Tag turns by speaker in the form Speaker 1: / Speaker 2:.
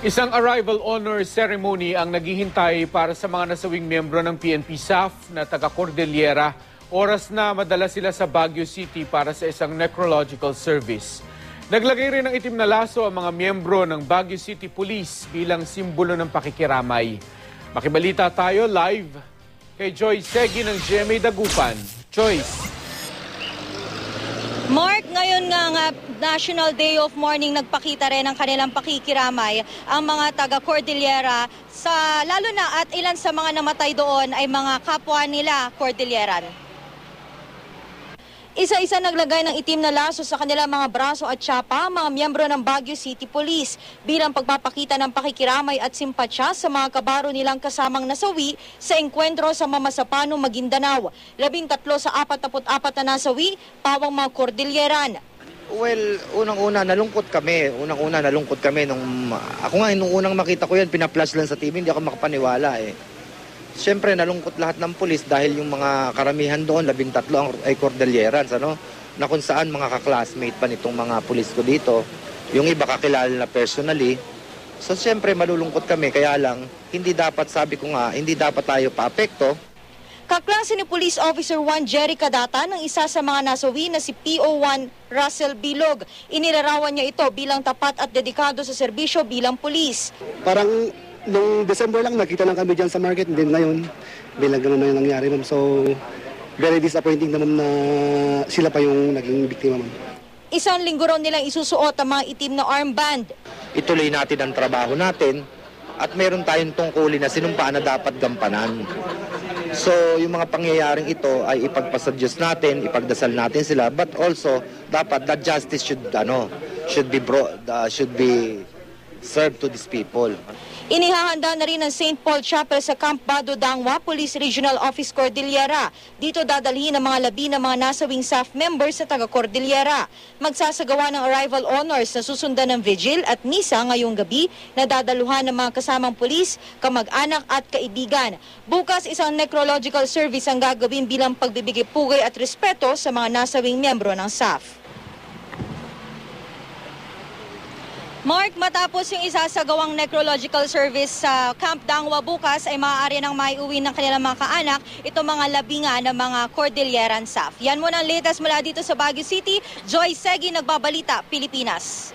Speaker 1: Isang arrival honor ceremony ang naghihintay para sa mga nasawing miyembro ng PNP SAF na taga Cordillera. Oras na madala sila sa Baguio City para sa isang necrological service. Naglagay rin ng itim na laso ang mga miyembro ng Baguio City Police bilang simbolo ng pakikiramay. Makibalita tayo live kay Joy Segi ng GMA Dagupan. Joyce.
Speaker 2: Mark, ngayon nga nga National Day of Mourning nagpakita rin ng kanilang pakikiramay ang mga taga Cordillera sa lalo na at ilan sa mga namatay doon ay mga kapwa nila Cordilleran. Isa-isa naglagay ng itim na laso sa kanilang mga braso at tsapa mga miyembro ng Baguio City Police bilang pagpapakita ng pakikiramay at simpatsya sa mga kabaro nilang kasamang nasawi sa engkwentro sa Mamasapano, Maguindanao. Labing tatlo sa 44 na nasawi, pawang mga Cordilleran.
Speaker 3: Well, unang-una nalungkot kami. Unang-una nalungkot kami nung ako nga nung unang makita ko 'yan, pina-flash lang sa TV, hindi ako makapaniwala eh. Siyempre nalungkot lahat ng pulis dahil yung mga karamihan doon, labing tatlo ang ay Cordelierans, ano? Na kung saan mga ka-classmate pa nitong mga pulis ko dito. Yung iba kakilala na personally. So siyempre malulungkot kami kaya lang hindi dapat sabi ko nga, hindi dapat tayo paapekto
Speaker 2: Kaklase ni Police Officer 1 Jerry Kadata ng isa sa mga nasawi na si PO1 Russell Bilog. Inilarawan niya ito bilang tapat at dedikado sa serbisyo bilang pulis.
Speaker 4: Parang nung December lang nakita lang kami dyan sa market din ngayon bilang ganun na yung nangyari ma'am so very disappointing na ma'am na sila pa yung naging biktima ma'am.
Speaker 2: Isang linggo raw nilang isusuot ang mga itim na armband.
Speaker 3: ituloy natin ang trabaho natin at meron tayong tungkulin na sinumpaan na dapat gampanan. So, yung mga pangyayaring ito ay ipagpasa Diyos natin, ipagdasal natin sila, but also dapat that justice should ano, should be brought, uh, should be served to these people.
Speaker 2: Inihahanda na rin ng St. Paul Chapel sa Camp Bado Dangwa, Police Regional Office Cordillera. Dito dadalhin ang mga labi ng mga nasawing staff members sa taga Cordillera. Magsasagawa ng arrival honors na susundan ng vigil at misa ngayong gabi na dadaluhan ng mga kasamang pulis, kamag-anak at kaibigan. Bukas isang necrological service ang gagawin bilang pagbibigay pugay at respeto sa mga nasawing miyembro ng SAF. Mark, matapos yung isasagawang necrological service sa Camp Dangwa bukas ay maaari nang maiuwi ng kanilang mga kaanak itong mga labinga ng mga Cordilleran SAF. Yan muna ang latest mula dito sa Baguio City. Joy Segi, Nagbabalita, Pilipinas.